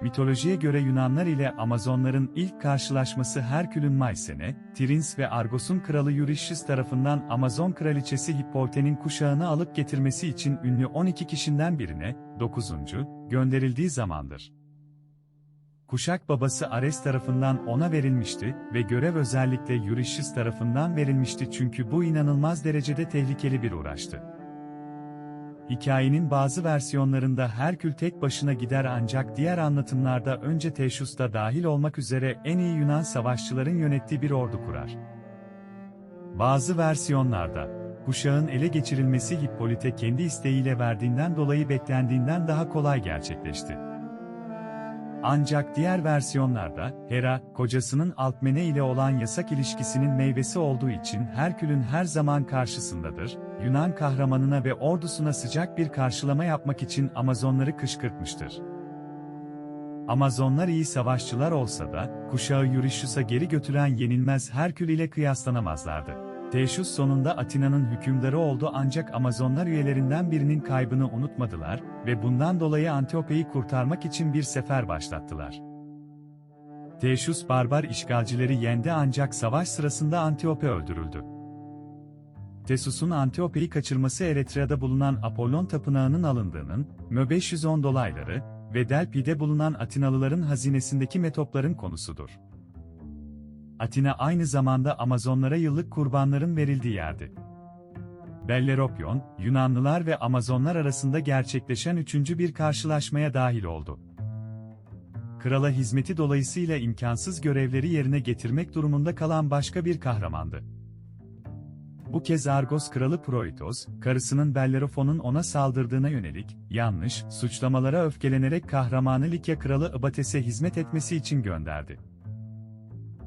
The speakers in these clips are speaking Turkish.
Mitolojiye göre Yunanlar ile Amazonların ilk karşılaşması Herkül'ün Maysene, Trins ve Argos'un kralı Eurystheus tarafından Amazon kraliçesi Hippolyte'nin kuşağını alıp getirmesi için ünlü 12 kişiden birine, 9. gönderildiği zamandır. Kuşak babası Ares tarafından ona verilmişti ve görev özellikle Eurystheus tarafından verilmişti çünkü bu inanılmaz derecede tehlikeli bir uğraştı. Hikayenin bazı versiyonlarında Herkül tek başına gider ancak diğer anlatımlarda önce Teşus da dahil olmak üzere en iyi Yunan savaşçıların yönettiği bir ordu kurar. Bazı versiyonlarda, kuşağın ele geçirilmesi Hippolyte kendi isteğiyle verdiğinden dolayı beklendiğinden daha kolay gerçekleşti. Ancak diğer versiyonlarda, Hera, kocasının Alkmene ile olan yasak ilişkisinin meyvesi olduğu için Herkül'ün her zaman karşısındadır, Yunan kahramanına ve ordusuna sıcak bir karşılama yapmak için Amazonları kışkırtmıştır. Amazonlar iyi savaşçılar olsa da, kuşağı Eurystheus'a geri götüren yenilmez Herkül ile kıyaslanamazlardı. Teşus sonunda Atina'nın hükümdarı oldu ancak Amazonlar üyelerinden birinin kaybını unutmadılar ve bundan dolayı Antiope'yi kurtarmak için bir sefer başlattılar. Teşus barbar işgalcileri yendi ancak savaş sırasında Antiope öldürüldü. Tesus'un Antiope'yi kaçırması Eretrea'da bulunan Apollon tapınağının alındığının, Mö 510 dolayları ve Delphi'de bulunan Atinalıların hazinesindeki metopların konusudur. Atina aynı zamanda Amazonlara yıllık kurbanların verildiği yerdi. Belleropion, Yunanlılar ve Amazonlar arasında gerçekleşen üçüncü bir karşılaşmaya dahil oldu. Krala hizmeti dolayısıyla imkansız görevleri yerine getirmek durumunda kalan başka bir kahramandı. Bu kez Argos kralı Proitos, karısının Bellerofon'un ona saldırdığına yönelik, yanlış, suçlamalara öfkelenerek kahramanı Likya kralı Ibates'e hizmet etmesi için gönderdi.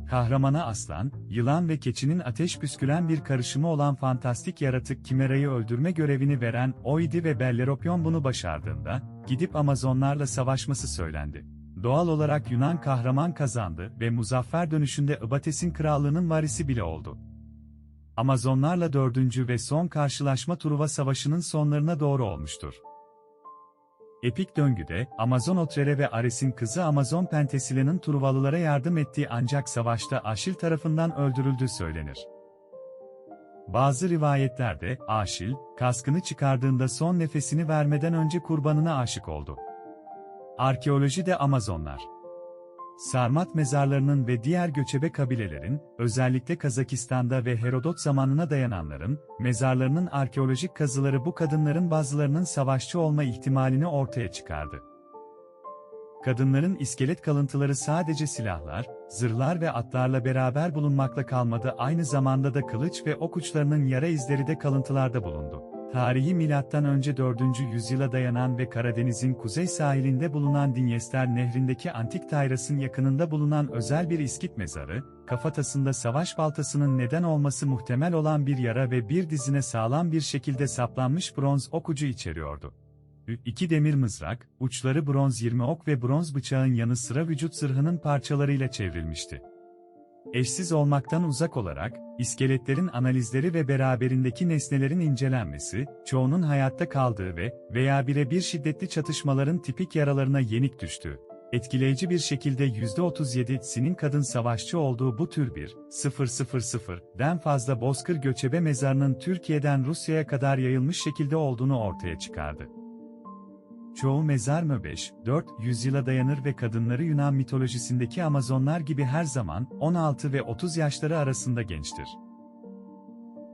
Kahramana aslan, yılan ve keçinin ateş püskülen bir karışımı olan fantastik yaratık Kimera'yı öldürme görevini veren Oidi ve Belleropion bunu başardığında, gidip Amazonlarla savaşması söylendi. Doğal olarak Yunan kahraman kazandı ve muzaffer dönüşünde Ibates'in krallığının varisi bile oldu. Amazonlarla dördüncü ve son karşılaşma Truva Savaşı'nın sonlarına doğru olmuştur. Epik döngüde, Amazon Otrere ve Ares'in kızı Amazon Penthesila'nın Truvalılara yardım ettiği ancak savaşta Aşil tarafından öldürüldüğü söylenir. Bazı rivayetlerde, Aşil, kaskını çıkardığında son nefesini vermeden önce kurbanına aşık oldu. Arkeolojide Amazonlar Sarmat mezarlarının ve diğer göçebe kabilelerin, özellikle Kazakistan'da ve Herodot zamanına dayananların, mezarlarının arkeolojik kazıları bu kadınların bazılarının savaşçı olma ihtimalini ortaya çıkardı. Kadınların iskelet kalıntıları sadece silahlar, zırhlar ve atlarla beraber bulunmakla kalmadı aynı zamanda da kılıç ve ok uçlarının yara izleri de kalıntılarda bulundu. Tarihi önce 4. yüzyıla dayanan ve Karadeniz'in kuzey sahilinde bulunan Dinyester Nehri'ndeki antik Tayras'ın yakınında bulunan özel bir iskit mezarı, kafatasında savaş baltasının neden olması muhtemel olan bir yara ve bir dizine sağlam bir şekilde saplanmış bronz okucu içeriyordu. İki demir mızrak, uçları bronz 20 ok ve bronz bıçağın yanı sıra vücut zırhının parçalarıyla çevrilmişti. Eşsiz olmaktan uzak olarak, iskeletlerin analizleri ve beraberindeki nesnelerin incelenmesi, çoğunun hayatta kaldığı ve veya birebir şiddetli çatışmaların tipik yaralarına yenik düştü. Etkileyici bir şekilde %37'sinin kadın savaşçı olduğu bu tür bir 000'den fazla bozkır göçebe mezarının Türkiye'den Rusya'ya kadar yayılmış şekilde olduğunu ortaya çıkardı. Çoğu mezar mı 5, 4 yüzyıla dayanır ve kadınları Yunan mitolojisindeki Amazonlar gibi her zaman 16 ve 30 yaşları arasında gençtir.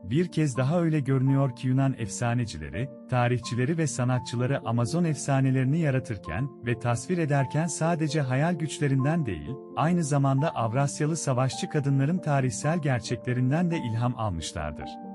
Bir kez daha öyle görünüyor ki Yunan efsanecileri, tarihçileri ve sanatçıları Amazon efsanelerini yaratırken ve tasvir ederken sadece hayal güçlerinden değil, aynı zamanda Avrasyalı savaşçı kadınların tarihsel gerçeklerinden de ilham almışlardır.